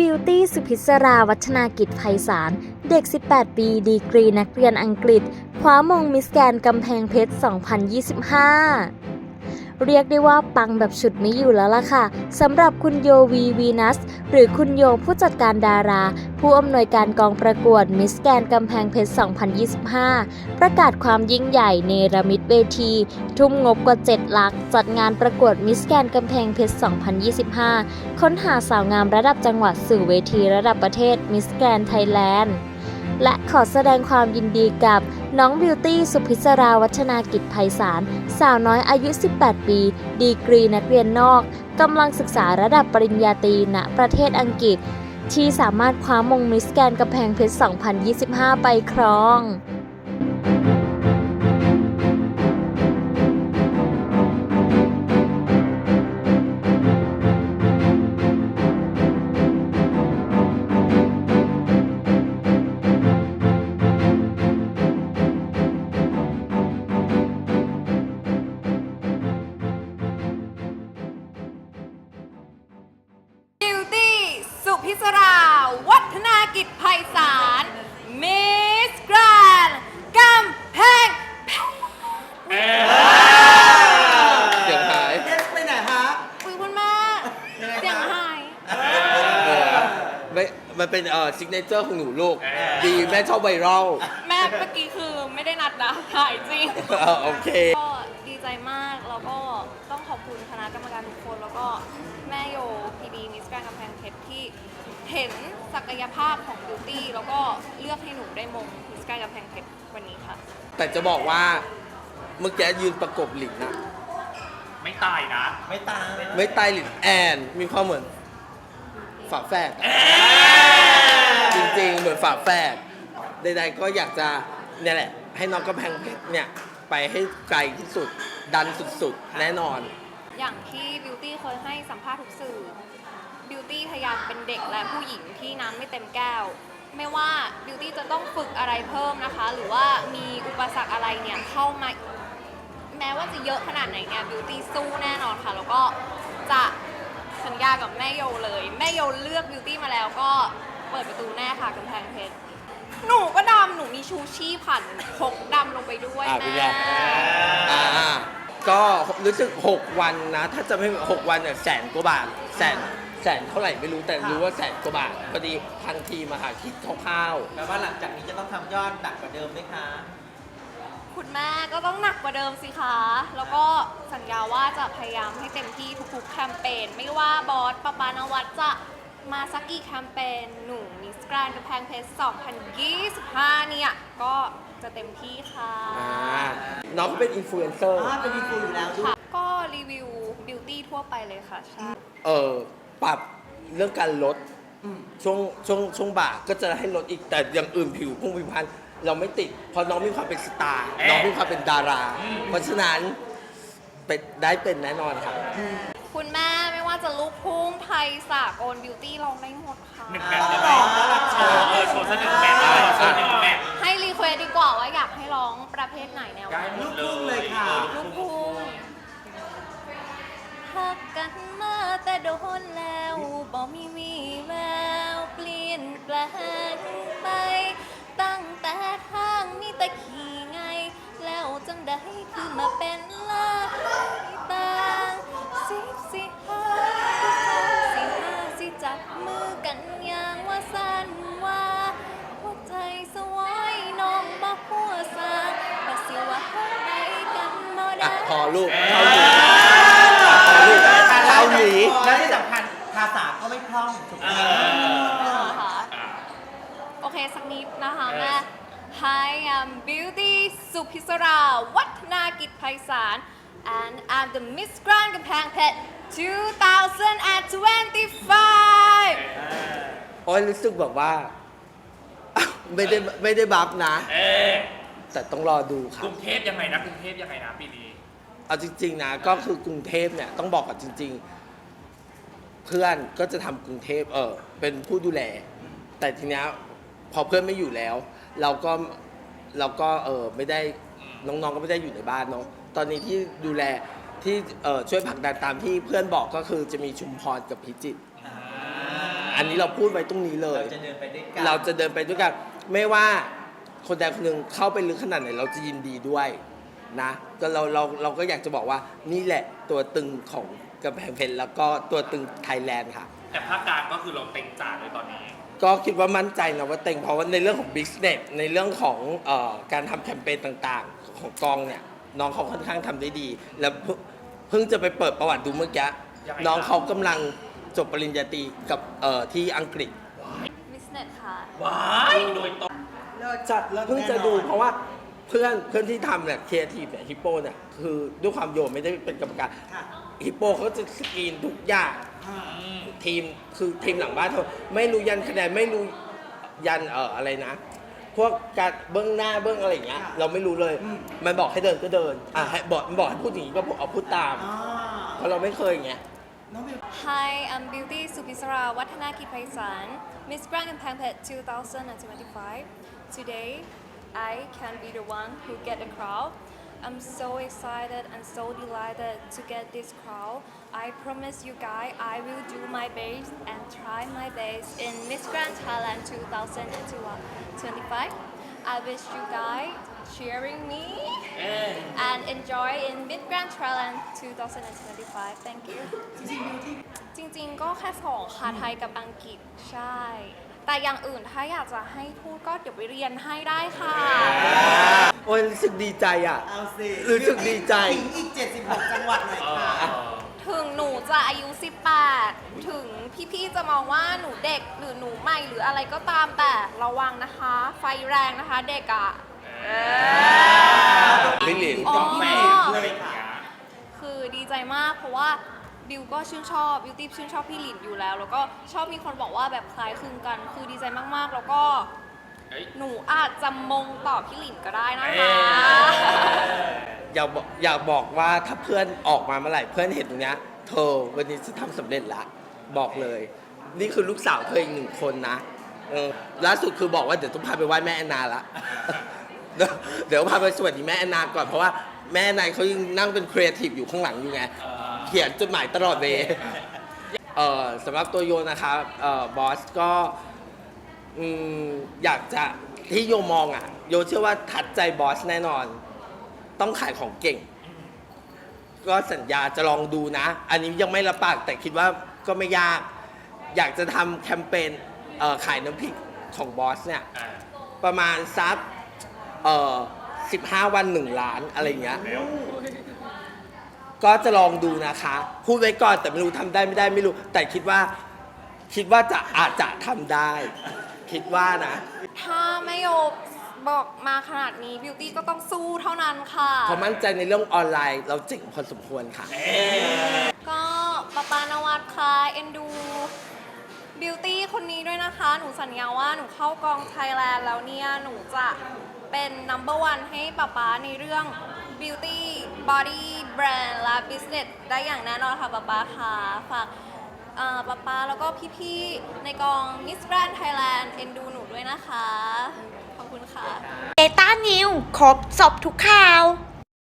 บิวตี้สุพิศราวัฒนากิจไพศาล เด็ก 18 ปี ดีกรีนักเรียนอังกฤษคว้ามงมิสแกนกำแพงเพชร 2025 เรียกได้ว่าปังแบบฉุดไม่อยู่แล้วล่ะค่ะสำหรับคุณโยวีวีนัส หรือคุณโยผู้จัดการดารา ผู้อำนวยการกองประกวดมิสแกนกำแพงเพชร 2025 ประกาศความยิ่งใหญ่เนรมิตเวที ทุ่มงบกว่า 7 หลัก จัดงานประกวดมิสแกนกำแพงเพชร 2025 ค้นหาสาวงามระดับจังหวัดสู่เวทีระดับประเทศมิสแกนไทยแลนด์ และขอแสดงความยินดีกับน้องบิวตี้สุพิศราวัฒนากิจไพศาล สาวน้อยอายุ 18 ปี ดีกรีนักเรียนนอกกำลังศึกษาระดับปริญญาตรีณประเทศอังกฤษ ที่สามารถคว้ามงมิสแกนกำแพงเพชร 2025 ไปครอง ซิกเนเจอร์ของหนูลูก ดีแม่ชอบไวรัล แม่เมื่อกี้คือไม่ได้นัดนะหายจริงเออโอเค ก็ดีใจมาก แล้วก็ต้องขอบคุณคณะกรรมการทุกคน แล้วก็แม่โยพีบีมิสแกรนกำแพงเพชรที่เห็นศักยภาพของบิวตี้ แล้วก็เลือกให้หนูได้มงมิสแกรนกำแพงเพชรวันนี้ค่ะ แต่จะบอกว่าเมื่อกี้ยืนประกบหลินนะไม่ตายนะ ไม่ตามไม่ตายหลินแอน มีความเหมือนฝาแฝดอะ จริงๆเหมือนฝาแฝดใดๆก็อยากจะเนี่ยแหละ ให้น้องกำแพงเพชรเนี่ย ไปให้ไกลที่สุดดันสุดๆ แน่นอน อย่างที่บิวตี้เคยให้สัมภาษณ์ทุกสื่อ บิวตี้พยายามเป็นเด็กและผู้หญิงที่น้ำไม่เต็มแก้ว ไม่ว่าบิวตี้จะต้องฝึกอะไรเพิ่มนะคะ หรือว่ามีอุปสรรคอะไรเนี่ยเข้ามา แม้ว่าจะเยอะขนาดไหนเนี่ยบิวตี้สู้แน่นอนค่ะ แล้วก็จะสัญญากับแม่โยเลย แม่โยเลือกบิวตี้มาแล้วก็ เปิดประตูแน่ค่ะกำแพงเพชร หนูก็ดำหนูมีชูชีพผ่านพกดำลงไปด้วยอะเป็นไง แม่อ่าก็รู้สึก 6 วันนะ ถ้าจะไม่6วันเนี่ยแสนกว่าบาทแสนแสนเท่าไหร่ไม่รู้แต่รู้ว่าแสนกว่าบาทพอดีทางทีมมาหาคิดคร่าวแปลว่าหลังจากนี้จะต้องทำยอดหนักกว่าเดิมไหมคะ คุณแม่ก็ต้องหนักกว่าเดิมสิคะ แล้วก็สัญญาว่าจะพยายามให้เต็มที่ทุกๆแคมเปญไม่ว่าบอสปะปานวัตจะ มาสักกี่แคมเปญหนูมิสแกรนด์กำแพงเพชร 2025 เนี่ย ก็จะเต็มที่ค่ะๆอ่าน้องก็เป็นอินฟลูเอนเซอร์ อ่าเป็นอินฟูอยู่แล้วด้วย ค่ะ ก็รีวิวบิวตี้ทั่วไปเลยค่ะ ใช่ เออปรับเรื่องการลดอืม ช่วงช่วงช่วงบ่ายก็จะให้ลดอีกแต่อย่างอื่นผิวพุ่งผิวพรรณเราไม่ติดเพราะน้องมีความเป็นสตาร์เอ๊ะน้องมีความเป็นดารา เพราะฉะนั้นเป็นได้เป็นแน่นอนครับคุณแม่ไม่ว่า จะลูกทุ่งไทยสากลบิวตี้ลองได้หมดค่ะ หนึ่งแมทได้ไหมโชว์เออโชว์สักหนึ่งแมทเลยโชว์หนึ่งแมทให้รีเควสดีกว่าว่าอยากให้ร้องประเภทไหนแนวไหนลูกทุ่งเลยค่ะ ลูกทุ่งหักกันมาแต่โดนแล้วบ่มีวีแววเปลี่ยนแปลงไป ตั้งแต่ทางมีแต่ขี่ไง แล้วจังได้คือมาเป็นลายต่างสิบสิห้ บ่ได้อะพอลูกเข้าหนีอะพอลูกเข้าหนีแล้วที่สำคัญภาษาก็ไม่คล่องถูกไหมค่ะโอเค สักนิดนะคะแม่ Hi I'm Beauty สุพิศรา วัฒนากิจไพศาล and I'm the Miss Grand กำแพงเพชร 2025 โอ้ยรู้สึกแบบว่าไม่ได้ไม่ได้บัฟนะ เออแต่ต้องรอดูครักบ รุงเทพยังไงนะกรุงเทพยังไงนะปีนี้ เอาจริง ๆ นะ ก็คือกรุงเทพเนี่ยต้องบอกก่อนจริง ๆ เพื่อนก็จะทำกรุงเทพเออเป็นผู้ดูแล แต่ทีเนี้ยพอเพื่อนไม่อยู่แล้ว เราก็เราก็เออไม่ได้น้องๆก็ไม่ได้อยู่ในบ้านเนาะตอนนี้ที่ดูแลที่เออช่วยผลักดันตามที่เพื่อนบอกก็คือจะมีชุมพรกับพิจิตรอันนี้เราพูดไว้ตรงนี้เลย เราจะเดินไปด้วยกันเราจะเดินไปด้วยกัน ไม่ว่าคนใดคนหนึ่งเข้าไปลึกขนาดไหนเราจะยินดีด้วย นะก็เราเราเราก็อยากจะบอกว่านี่แหละตัวตึงของกำแพงเพชรแล้วก็ตัวตึงไทยแลนด์ค่ะ แต่ภาคกลางก็คือเราเต็งจ่าเลยตอนนี้ ก็คิดว่ามั่นใจนะว่าเต็งเพราะว่าในเรื่องของ business ในเรื่องของเออการทำแคมเปญต่างๆ ของกองเนี่ยน้องเขาค่อนข้างทำได้ดี แล้วเพิ่งเพิ่งจะไปเปิดประวัติดูเมื่อกี้ยังไงน้องครับเขากำลังจบปริญญาตรีกับเอ่อที่อังกฤษ บิสเนสค่ะ ว้ายโดยตรงจะเพิ่งจะดูเพราะว่า เพื่อนเพื่อนที่ทำเนี่ยครีเอทีฟเนี่ยฮิปโปเนี่ยคือด้วยความโยมไม่ได้เป็นกรรมการค่ะฮิปโปเขาจะสกรีนทุกอย่างทีมคือทีมหลังบ้านเขาไม่รู้ยันคะแนนไม่รู้ยันเอ่ออะไรนะ พวกการเบื้องหน้าเบื้องอะไรอย่างเงี้ยค่ะเราไม่รู้เลยอืมมันบอกให้เดินก็เดินอะให้บอกมันบอกให้พูดอย่างนี้ก็เอาพูดตามอ่าเพราะเราไม่เคยไงน้องบิว Hi I'm Beauty Supisara Watanaki Paisan Miss Grand Impact 2025 Today I can be the one who get the crowd I'm so excited and so delighted to get this crowd I promise you guys I will do my best and try my best in Miss Grand Thailand 2025 I wish you guys cheering me เอ๊ะ and enjoy in Mid Grand Thailand 2025 thank you จริงๆ ก็แค่สองค่ะไทยกับอังกฤษใช่ แต่อย่างอื่นถ้าอยากจะให้พูดก็เดี๋ยวไปเรียนให้ได้ค่ะ โอ้ยรู้สึกดีใจอะ เอาสิรู้สึกดีใจ ถึงอีก 76 จังหวัดหน่อยเอค่ะอถึงหนูจะอายุ 18 ถึงพี่ๆจะมองว่าหนูเด็กหรือหนูใหม่หรืออะไรก็ตามแต่ระวังนะคะ ไฟแรงนะคะเด็กอะ่ะพี่หลิน อ๋อแม่อะไรอย่างเงี้ยคือดีใจมากเพราะว่า บิวก็ชื่นชอบบิวตี้ชื่นชอบพี่หลินอยู่แล้ว แล้วก็ชอบมีคนบอกว่าแบบคล้ายคลึงกัน คือดีใจมากๆ แล้วก็เอ้ย หนูอาจจะมงต่อพี่หลินก็ได้นะคะเอ๊ะอยากบอกอยากบอกว่าถ้าเพื่อนออกมาเมื่อไหร่เพื่อนเห็นตรงเนี้ยเธอวันนี้จะทำสำเร็จละบอกเลย นี่คือลูกสาวเธออีกหนึ่งคนนะเออล่าสุดคือบอกว่าเดี๋ยวต้องพาไปไหว้แม่แอนนาละ เดี๋ยวเดี๋ยวพาไปสวัสดีแม่แอนนาก่อนเพราะว่าแม่แอนนาเขายังนั่งเป็นครีเอทีฟอยู่ข้างหลังอยู่ไง เขียนจดหมายตลอดเวย์เอ่อสำหรับตัวโยนะครับเอ่อบอสก็อืมอยากจะที่โยมองอะ โยเชื่อว่าทัดใจบอสแน่นอน ต้องขายของเก่ง ก็สัญญาจะลองดูนะ อันนี้ยังไม่รับปากแต่คิดว่าก็ไม่ยาก อยากจะทำแคมเปญเอ่อขายน้ำพริกของบอสเนี่ย อ่าประมาณสักเอ่อ15 วัน 1 ล้านอะไรอย่างเงี้ย แล้ว ก็จะลองดูนะคะ พูดไว้ก่อนแต่ไม่รู้ทำได้ไม่ได้ไม่รู้ แต่คิดว่า คิดว่าจะอาจจะทำได้ คิดว่านะ ถ้าไม่โยบบอกมาขนาดนี้บิวตี้ก็ต้องสู้เท่านั้นค่ะเพราะมั่นใจในเรื่องออนไลน์เราเจ๋งพอสมควรค่ะ ก็ปาปานวัดค่ะเอ็นดูบิวตี้คนนี้ด้วยนะคะ หนูสัญญาว่าหนูเข้ากองไทยแลนด์แล้วเนี่ย หนูจะเป็น number one ให้ป๊าป๊าในเรื่อง beauty body brand และ business ได้อย่างแน่นอนค่ะป๊าป๊าค่ะฝากเอ่อป๊าป๊าแล้วก็พี่ๆ ในกอง Miss Grand Thailand เอ็นดูหนูด้วยนะคะ ขอบคุณค่ะ เดต้านิวครบสบทุกข่าว